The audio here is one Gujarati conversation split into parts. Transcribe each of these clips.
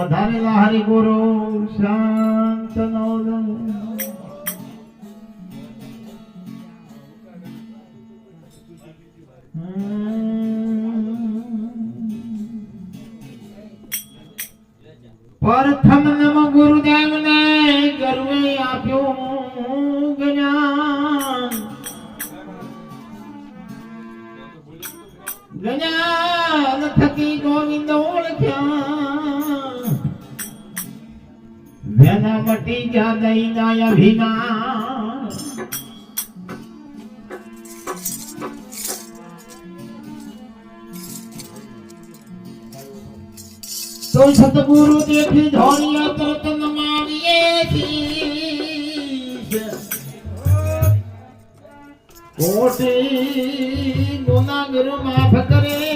વધારેલા હરિગુરુ શાંત પ્રથમ નમ ગુરુદેવ વેના મટી જા દઈના અભિમાન તો સતગુરુ દેખી ધોળિયા તરતન છીએ કોટી ગુનાગર માફ કરે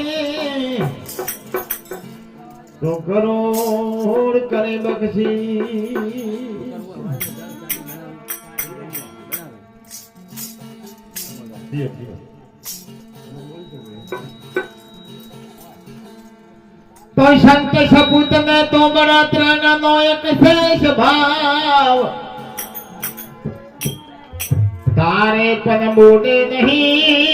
તો કરોડ કરે બક્ષી તો સંત સપૂત ને તો બળાત્રા નો એક શેષ ભાવ. તારે તને બોલે નહીં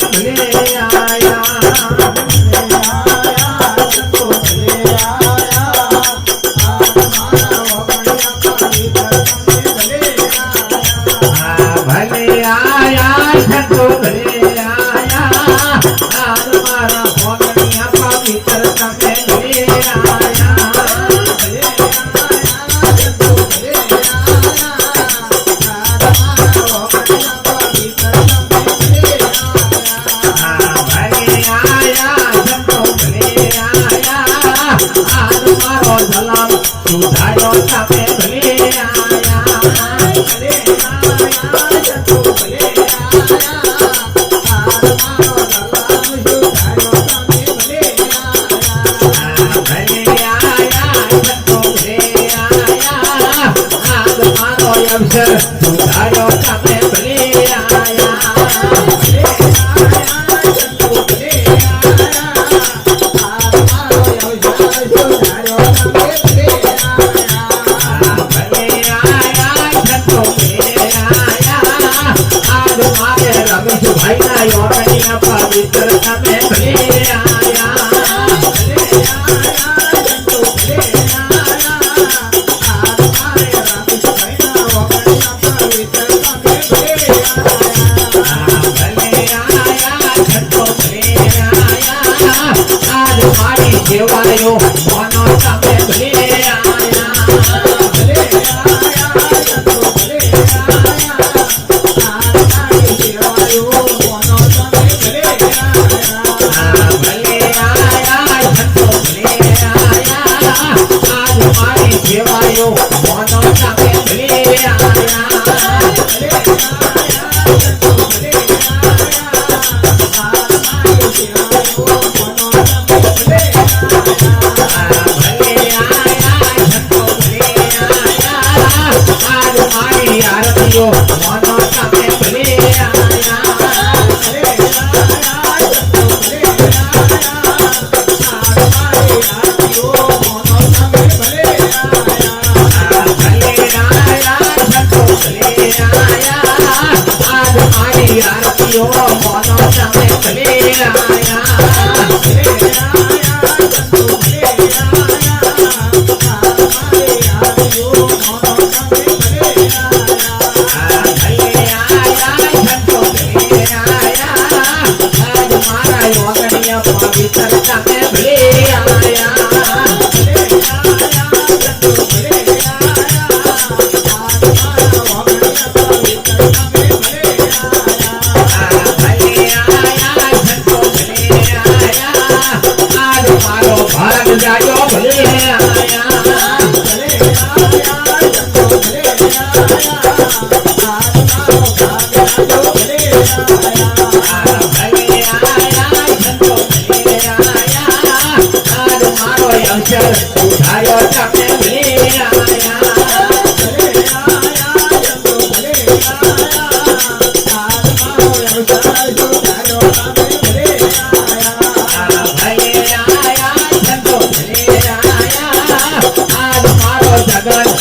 ઓનડિયા પવિત્ર તમે તમે ભલે પવિત્ર તમે મારી કેવાયો મનો તમે ભલે આયા મારી આરતીઓ મનો સાથે ભલે Gracias.